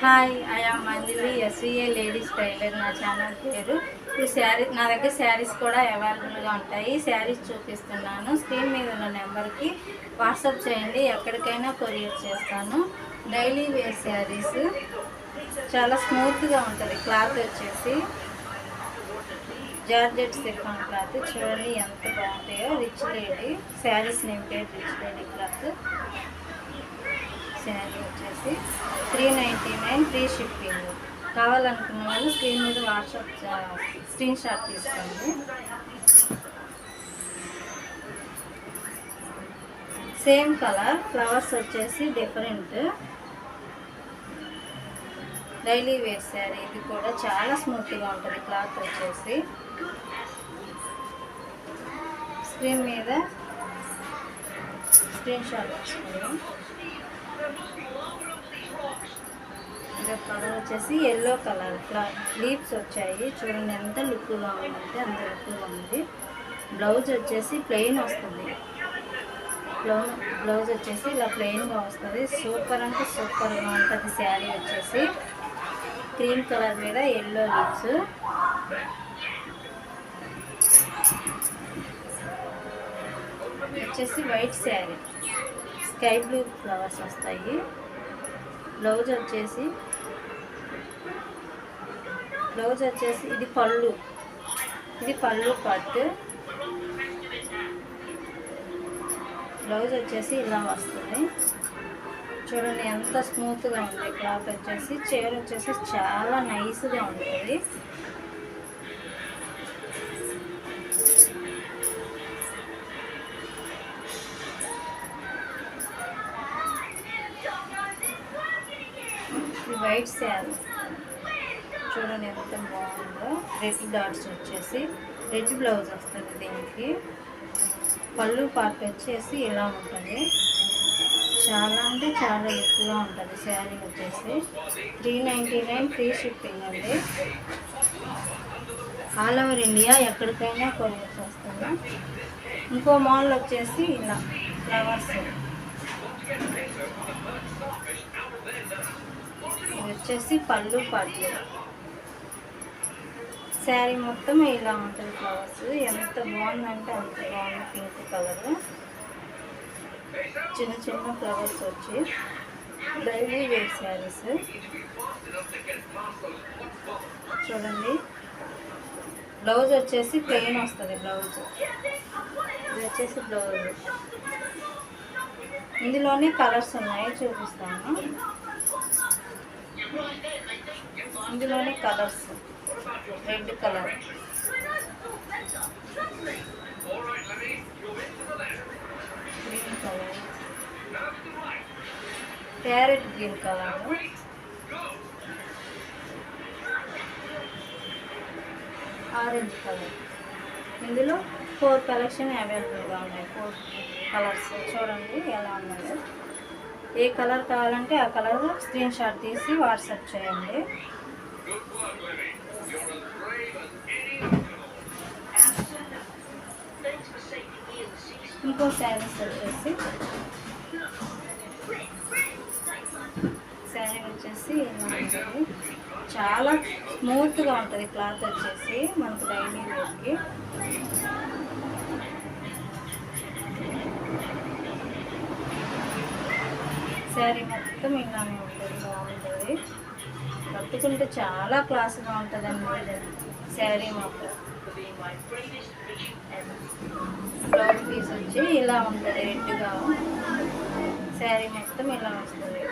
Hi I am Manjuli SVA ladies tailor నా channel పేరు ఇప్పుడు శారీ నా దగ్గర శారీస్ కూడా అవైలబుల్గా ఉంటాయి. శారీస్ చూపిస్తున్నాను. స్క్రీన్ మీద ఉన్న నెంబర్కి వాట్సాప్ చేయండి. ఎక్కడికైనా కొరియర్ చేస్తాను. Daily wear saris. చాలా స్మూత్గా ఉంటుంది. క్లాత్ వచ్చేసి జార్జెట్ సిఫాన్ క్లాత్. చూడండి ఎంత బాగుంటాయో. రిచ్ లేడీ శారీస్ నింపే రిచ్ లేడీ క్లాత్. శారీ వచ్చేసి three ninety nine free shipping కావాలనుకున్న వాళ్ళు స్క్రీన్ మీద వాట్సాప్ స్క్రీన్ షాట్ తీసుకోండి. సేమ్ కలర్ ఫ్లవర్స్ వచ్చేసి డిఫరెంట్ డైలీ వేర్ శారీ ఇది కూడా చాలా స్మూత్గా ఉంటుంది క్లాత్ వచ్చేసి. స్క్రీన్ మీద స్క్రీన్ షాట్ తీసుకుందాం కలర్ వచ్చేసి ఎల్లో కలర్ లీవ్స్ వచ్చాయి. చూడండి ఎంత లుక్గా ఉందంటే అంత లుక్గా ఉంది. బ్లౌజ్ వచ్చేసి ప్లెయిన్ వస్తుంది. బ్లౌజ్ బ్లౌజ్ వచ్చేసి ఇలా ప్లెయిన్గా వస్తుంది. సూపర్ అంటే సూపర్గా ఉంటుంది శారీ వచ్చేసి. క్రీమ్ కలర్ మీద ఎల్లో లీవ్స్ వచ్చేసి white sari. Sky blue flowers వస్తాయి. బ్లౌజ్ వచ్చేసి బ్లౌజ్ వచ్చేసి ఇది పళ్ళు. ఇది పళ్ళు పట్టు బ్లౌజ్ వచ్చేసి ఇలా వస్తుంది. చూడండి ఎంత స్మూత్గా ఉంది. క్లాత్ వచ్చేసి చీర వచ్చేసి చాలా నైస్గా ఉంటుంది. వైట్ శారీ. చూడండి ఎంత బాగుందో. రెడ్ డాట్స్ వచ్చేసి రెడ్ బ్లౌజ్ వస్తుంది దీనికి. పళ్ళు పార్ట్ వచ్చేసి ఇలా ఉంటుంది. చాలా అంటే చాలా ఎక్కువగా ఉంటుంది శారీ వచ్చేసి. Three ninety nine free shipping అండి. ఆల్ ఓవర్ ఇండియా ఎక్కడికైనా కొరియర్ చేస్తాను ఇంకో మోడల్ వచ్చేసి ఇలా ఫ్లవర్స్. ఇది వచ్చేసి పళ్ళు పళ్ళు శారీ మొత్తం ఇలా ఉంటుంది ఫ్లవర్స్. ఎంత బాగుందంటే అంత బాగుంది పింక్ కలర్. చిన్న చిన్న ఫ్లవర్స్ వచ్చి డైలీ వేర్ శారీస్. చూడండి. బ్లౌజ్ వచ్చేసి ప్లెయిన్ వస్తుంది బ్లౌజ్. ఇది వచ్చేసి బ్లౌజ్. ఇందులోనే కలర్స్ ఉన్నాయి చూపిస్తాను. ఇందులోనే colours red colour green colour parrot green colour orange colour ఇందులో ఫోర్ కలెక్షన్ అవైలబుల్గా ఉన్నాయి. ఫోర్ కలర్స్ చూడండి ఎలా ఉన్నాయో. ఏ కలర్ కావాలంటే ఆ కలర్ స్క్రీన్ షాట్ తీసి వాట్సాప్ చేయండి. ఇంకో శారీస్ వచ్చేసి శారీ వచ్చేసి ఉంటుంది చాలా స్మూత్గా ఉంటుంది. క్లాత్ వచ్చేసి మనకు డైలీ వేర్కి శారీ మొత్తం ఇలానే ఉంటుంది బాగుంటుంది. కట్టుకుంటే చాలా క్లాస్గా అన్నమాట శారీ మొత్తం. బ్లౌజ్ పీస్ వచ్చి ఇలా ఉంటుంది రెడ్గా. శారీ మొత్తం ఇలా వస్తుంది.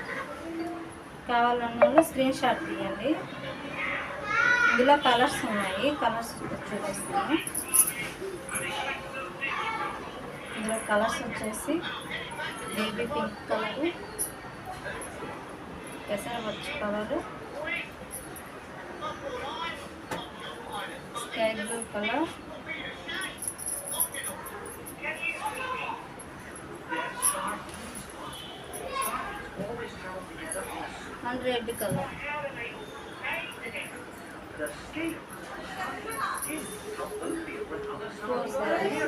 కావాలన్న వాళ్ళు స్క్రీన్ షాట్ తీయండి. ఇందులో కలర్స్ ఉన్నాయి. కలర్స్ చూపిస్తాను. ఇందులో కలర్స్ వచ్చేసి baby pink colour పెసరపచ్చు colour sky blue colour and red colour four saris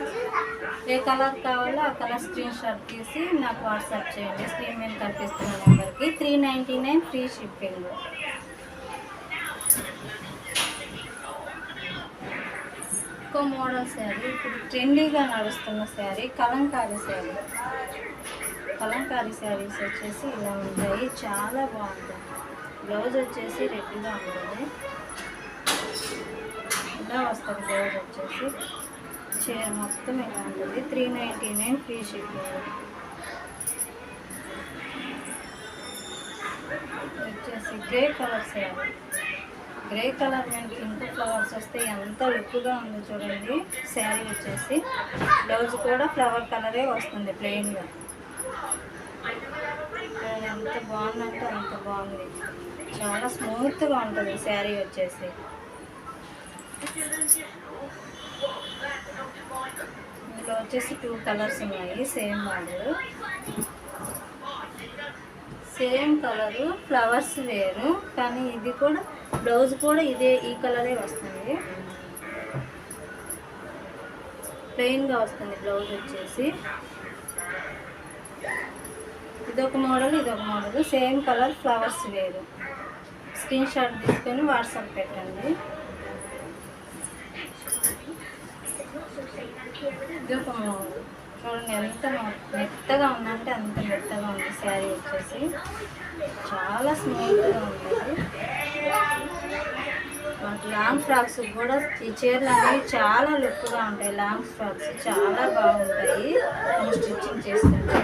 A colour కావాలో ఆ కలర్ స్క్రీన్ షాట్ తీసి నాకు వాట్సాప్ చేయండి. స్క్రీన్ మీద కనిపిస్తున్న నెంబర్కి three ninety nine free shipping. ఇంకో మోడల్ శారీ ఇప్పుడు ట్రెండీగా నడుస్తున్న శారీ కలంకారీ శారీ. కలంకారీ శారీస్ వచ్చేసి ఇలా ఉంటాయి. చాలా బాగుంటుంది బ్లౌజ్ వచ్చేసి రెడ్గా ఉంటుంది. ఇలా వస్తుంది బ్లౌజ్ వచ్చేసి. చీర మొత్తం ఇలా ఉంటుంది? Three ninety nine free shipping వచ్చేసి grey colour sari grey colour and pink flowers వస్తే ఎంత లుక్గా ఉందో చూడండి. శారీ వచ్చేసి బ్లౌజ్ కూడా ఫ్లవర్ కలరే వస్తుంది ప్లెయిన్గా ఎంత బాగుందంటే అంత బాగుంది. చాలా స్మూత్గా ఉంటుంది శారీ వచ్చేసి. దీంట్లో వచ్చేసి టూ కలర్స్ ఉన్నాయి. Same model same colour flowers వేరు. కానీ ఇది కూడా బ్లౌజ్ కూడా ఇదే ఈ కలరే వస్తుంది. ప్లెయిన్గా వస్తుంది బ్లౌజ్ వచ్చేసి. ఇదొక మోడల్ ఇదొక మోడల్ సేమ్ కలర్ ఫ్లవర్స్ వేరు. స్క్రీన్ షాట్ తీసుకొని వాట్సాప్ పెట్టండి. ఇది ఒక చూడండి ఎంత మెత్తగా ఉందంటే అంత మెత్తగా ఉంది శారీ వచ్చేసి చాలా స్మూత్గా ఉంటుంది మనకి లాంగ్ ఫ్రాక్స్ కూడా ఈ చీరలు అనేవి చాలా లుక్గా ఉంటాయి లాంగ్ ఫ్రాక్స్ చాలా బాగుంటాయి మనం స్టిచ్చింగ్ చేస్తుంటే